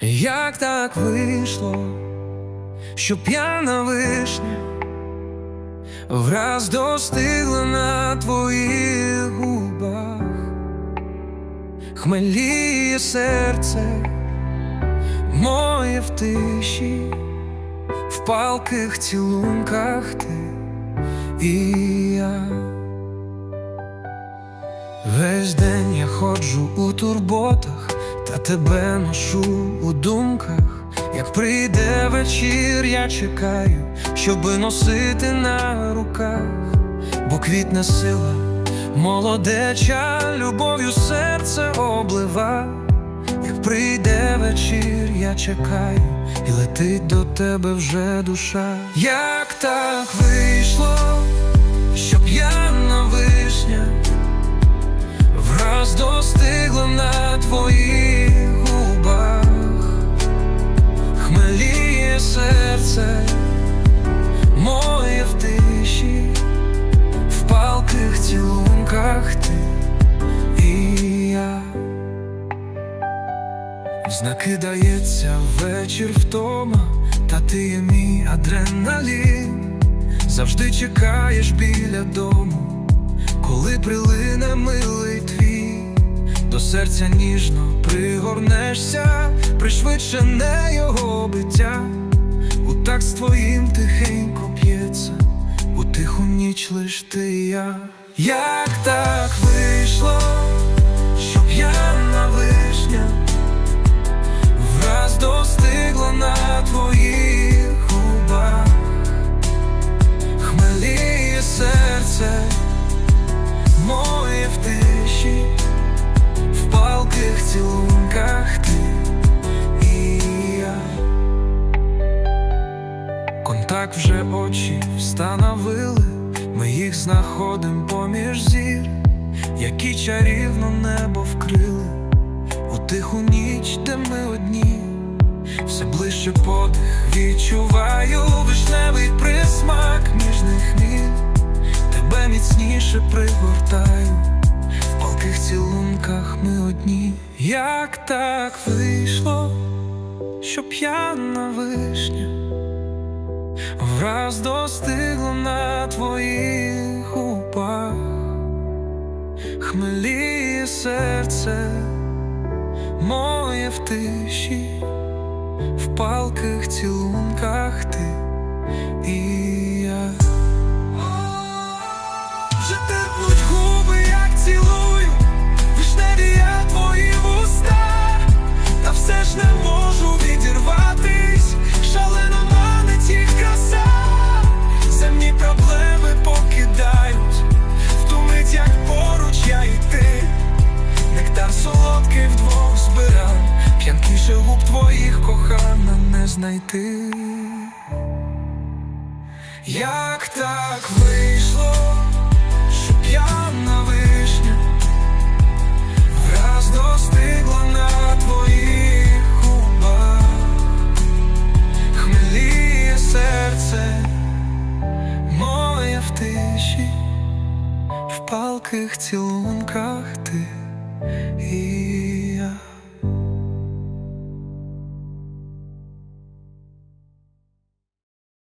Як так вийшло, що п'яна вишня враз достигла на твоїх губах, хмеліє серце моє в тиші, в палких цілунках ти і я. Весь день я ходжу у турботах, та тебе ношу у думках. Як прийде вечір, я чекаю, щоби носити на руках, бо квітне сила, молодеча, любов'ю серце облива. Як прийде вечір, я чекаю, і летить до тебе вже душа. Як так вийшло, що п'яна вишня враз достигла на знаки дається вечір втома, та ти є мій адреналін. Завжди чекаєш біля дому, коли прилине милий твій, до серця ніжно пригорнешся, пришвидшене його биття, у так з твоїм тихенько п'ється, у тиху ніч лиш ти я. Як так вийшло, палких цілунках ти і я. Контакт вже очі встановили, ми їх знаходим поміж зір, які чарівно небо вкрили. У тиху ніч, де ми одні, все ближче подих відчуваю вишневий присмак ніжних міг, тебе міцніше пригортаю, в палких цілунках ми одні. Як так вийшло, що п'яна вишня враз достигла на твоїх губах, хмеліє серце моє в тиші, в палких цілунках ти і я. Знайти. Як так вийшло, що п'яна вишня враз достигла на твоїх губах, хмеліє серце моє в тиші, в палких цілунках ти і